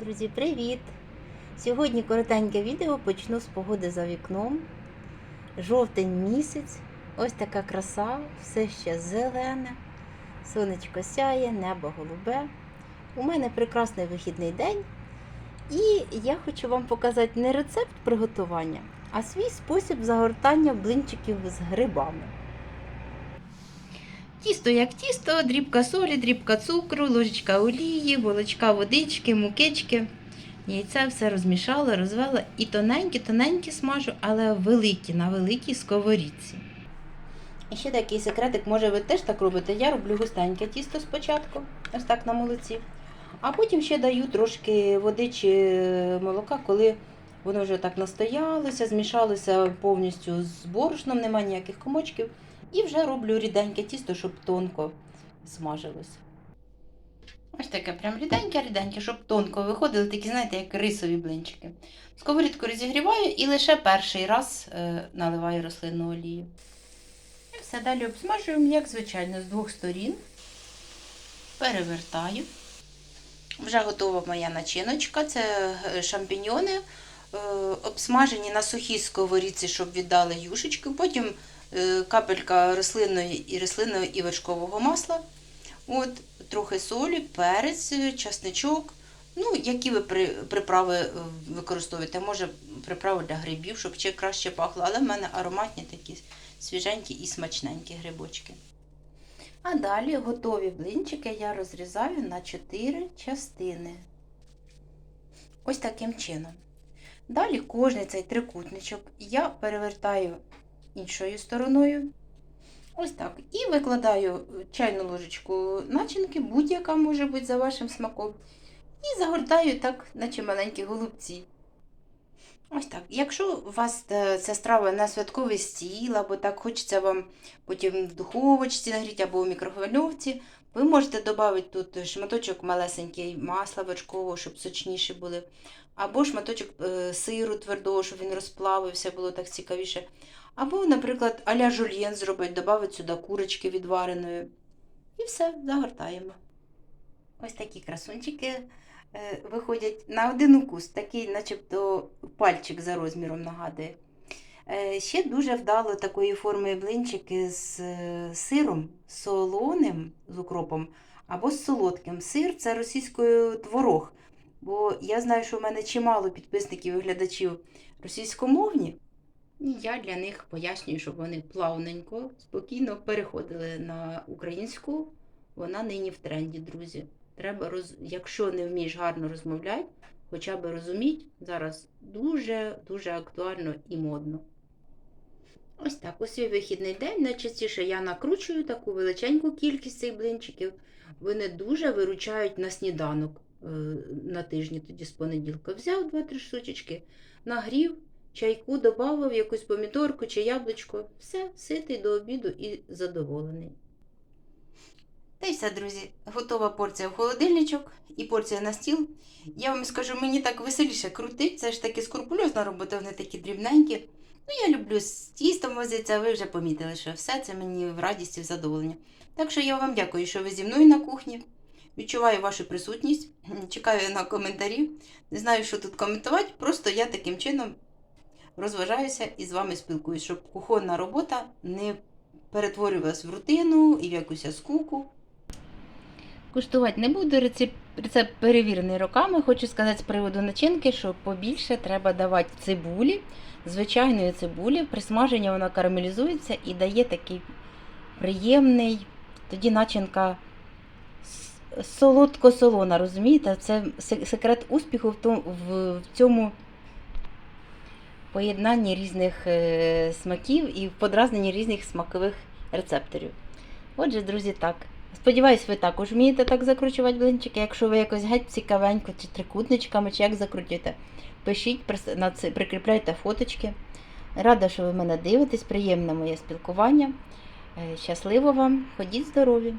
Друзі, привіт! Сьогодні коротеньке відео почну з погоди за вікном. Жовтень місяць, ось така краса, все ще зелене, сонечко сяє, небо голубе. У мене прекрасний вихідний день. І я хочу вам показати не рецепт приготування, а свій спосіб загортання блинчиків з грибами. Тісто як тісто, дрібка солі, дрібка цукру, ложечка олії, волочка водички, мукички. Яйця все розмішала, розвела і тоненькі-тоненькі смажу, але великі, на великій сковорідці. І ще такий секретик, може ви теж так робите. Я роблю густеньке тісто спочатку, ось так на молоці. А потім ще даю трошки води чи молока, коли воно вже так настоялося, змішалося повністю з борошном, немає ніяких комочків. І вже роблю ріденьке тісто, щоб тонко смажилося. Ось таке прям ріденьке-ріденьке, щоб тонко виходили, такі, знаєте, як рисові блинчики. Сковорідку розігріваю і лише перший раз е, наливаю рослинну олію. І все далі обсмажуємо, як звичайно, з двох сторін. Перевертаю. Вже готова моя начиночка. Це е, шампіньйони, е, обсмажені на сухій сковорідці, щоб віддали юшечку. Потім капелька рослинної і рослинного і вершкового масла. От, трохи солі, перець, часничок. Ну, які ви при, приправи е, використовуєте? Може, приправи для грибів, щоб ще краще пахло, але в мене ароматні такі свіженькі і смачненькі грибочки. А далі готові блинчики я розрізаю на 4 частини. Ось таким чином. Далі кожний цей трикутничок я перевертаю іншою стороною. Ось так. І викладаю чайну ложечку начинки, будь-яка може бути за вашим смаком. І загортаю так, наче маленькі голубці. Ось так. Якщо у вас е, ця страва на святковий стіл, або так хочеться вам потім в духовочці нагріти, або в мікрохвильовці, ви можете додати тут шматочок малесенький масла вершкового, щоб сочніші були, або шматочок е, сиру твердого, щоб він розплавився, було так цікавіше. Або, наприклад, аля жульєн зробити, додати сюди курочки відвареної. І все, загортаємо. Ось такі красунчики е, виходять на один укус, такий, начебто, пальчик за розміром нагадує. Е, ще дуже вдало такої форми блинчики з е, сиром солоним з укропом або з солодким. Сир це російською творог. Бо я знаю, що в мене чимало підписників і глядачів російськомовні. Я для них пояснюю, щоб вони плавненько, спокійно переходили на українську. Вона нині в тренді, друзі. Треба роз... Якщо не вмієш гарно розмовляти, хоча б розуміть, зараз дуже-дуже актуально і модно. Ось так, у свій вихідний день найчастіше я накручую таку величеньку кількість цих блинчиків. Вони дуже виручають на сніданок е, на тижні, тоді з понеділка. Взяв 2-3 штучки, нагрів, чайку додав, якусь помідорку чи яблучко. Все, ситий до обіду і задоволений. Та й все, друзі, готова порція в холодильничок і порція на стіл. Я вам скажу, мені так веселіше крутить, це ж таки скрупульозна робота, вони такі дрібненькі. Ну, я люблю з тістом возитися, ви вже помітили, що все це мені в радість і в задоволення. Так що я вам дякую, що ви зі мною на кухні. Відчуваю вашу присутність, чекаю на коментарі. Не знаю, що тут коментувати, просто я таким чином розважаюся і з вами спілкуюсь, щоб кухонна робота не перетворювалась в рутину і в якусь скуку. Куштувати не буду, рецепт, рецепт перевірений роками. Хочу сказати з приводу начинки, що побільше треба давати цибулі, звичайної цибулі. При смаженні вона карамелізується і дає такий приємний, тоді начинка солодко-солона, розумієте? Це секрет успіху в цьому поєднанні різних е, смаків і подразненні різних смакових рецепторів. Отже, друзі, так. Сподіваюсь, ви також вмієте так закручувати блинчики. Якщо ви якось геть цікавенько, чи трикутничками, чи як закрутите, пишіть, прикріпляйте фоточки. Рада, що ви мене дивитесь, приємне моє спілкування. Е, Щасливо вам, ходіть здорові!